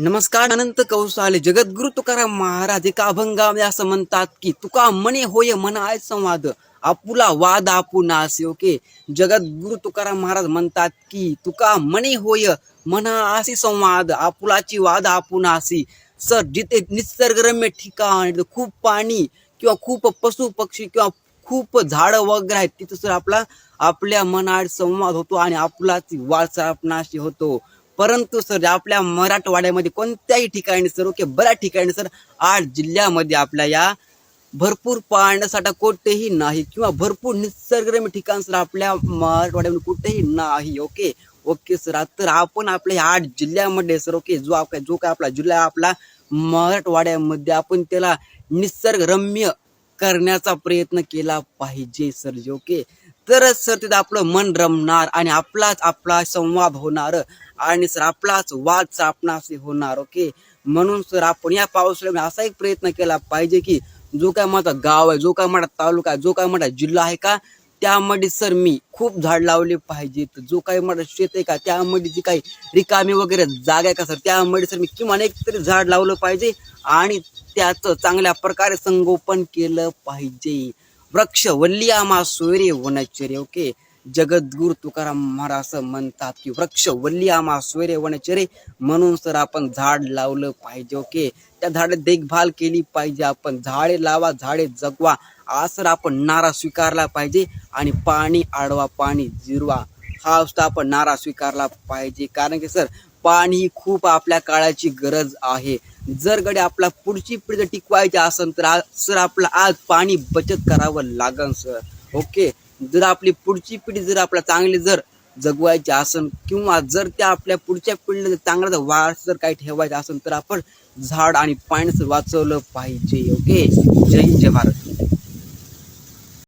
नमस्कार अनंत कौशाले जगद्गुरु तुकाराम महाराज एका अभंगामध्ये असं म्हणतात की तुका मने होय मना आय संवाद. आपुला वाद आपुनासे ओके? जगद्गुरु तुकाराम महाराज म्हणतात की तुका मने होय मना आसी संवाद आपुलाची वाद आपुनासी सर जिथे निसर्गरम्य ठिकाण खूप पाणी किंवा खूप पशु पक्षी किंवा खूप झाडं वगैरे आहेत तिथं सर आपला आपल्या मनात संवाद होतो आणि आपुलाची वाद सर आपणाशी होतो. परंतु सर आपल्या मराठवाड्यामध्ये कोणत्याही ठिकाणी सर ओके बऱ्याच ठिकाणी सर आठ जिल्ह्यामध्ये आपल्या या भरपूर पाण्यासाठी कुठेही नाही किंवा भरपूर निसर्गरम्य ठिकाण सर आपल्या मराठवाड्यामध्ये कुठेही नाही ओके? ओके सर तर आपण आपल्या या आठ जिल्ह्यामध्ये सर ओके जो आपला जो काय आपला जिल्हा आपला मराठवाड्यामध्ये आपण त्याला निसर्गरम्य करण्याचा प्रयत्न केला पाहिजे सर ओके? तरच सर तिथं आपलं मन रमणार आणि आपलाच आपला संवाद होणार. आणि सर आपलाच वाद सापणास होणार ओके? म्हणून सर आपण या पावसाळ्यामध्ये असा एक प्रयत्न केला पाहिजे की जो काय माझा गाव आहे जो काय माझा तालुका आहे जो काय माझा जिल्हा आहे का त्यामध्ये सर मी खूप झाड लावले पाहिजेत. जो काही माझं शेत आहे का त्यामध्ये जी काही रिकामी वगैरे जागा आहे का सर त्यामध्ये सर मी किमान एक तरी झाड लावलं पाहिजे आणि त्याचं चांगल्या प्रकारे संगोपन केलं पाहिजे. वृक्ष वल्लियामा सोयरे वनचरे ओके? जगद्गुरु तुकाराम महाराज असं म्हणतात की वृक्ष वल्लियामा सोयरे वनचरे म्हणून सर आपण झाड लावलं पाहिजे ओके? त्या झाड देखभाल केली पाहिजे आपण. झाडे लावा झाडे जगवा. असं आपण नारा स्वीकारला पाहिजे आणि पाणी आडवा पाणी जिरवा. हा सुद्धा आपण नारा स्वीकारला पाहिजे. कारण की सर पाणी ही खूप आपल्या काळाची गरज आहे. जर गडे आपला पुढची पिढी जर टिकवायची असेल तर आज सर आपला आज पाणी बचत करावं लागन सर. ओके? जर आपली पुढची पिढी जर आपला चांगली जर जगवायची असेल किंवा जर त्या आपल्या पुढच्या पिढीला जर चांगला जर वारसा जर काही ठेवायचं असेल तर आपण झाड आणि पाणी सर वाचवलं पाहिजे ओके? जय जय भारत.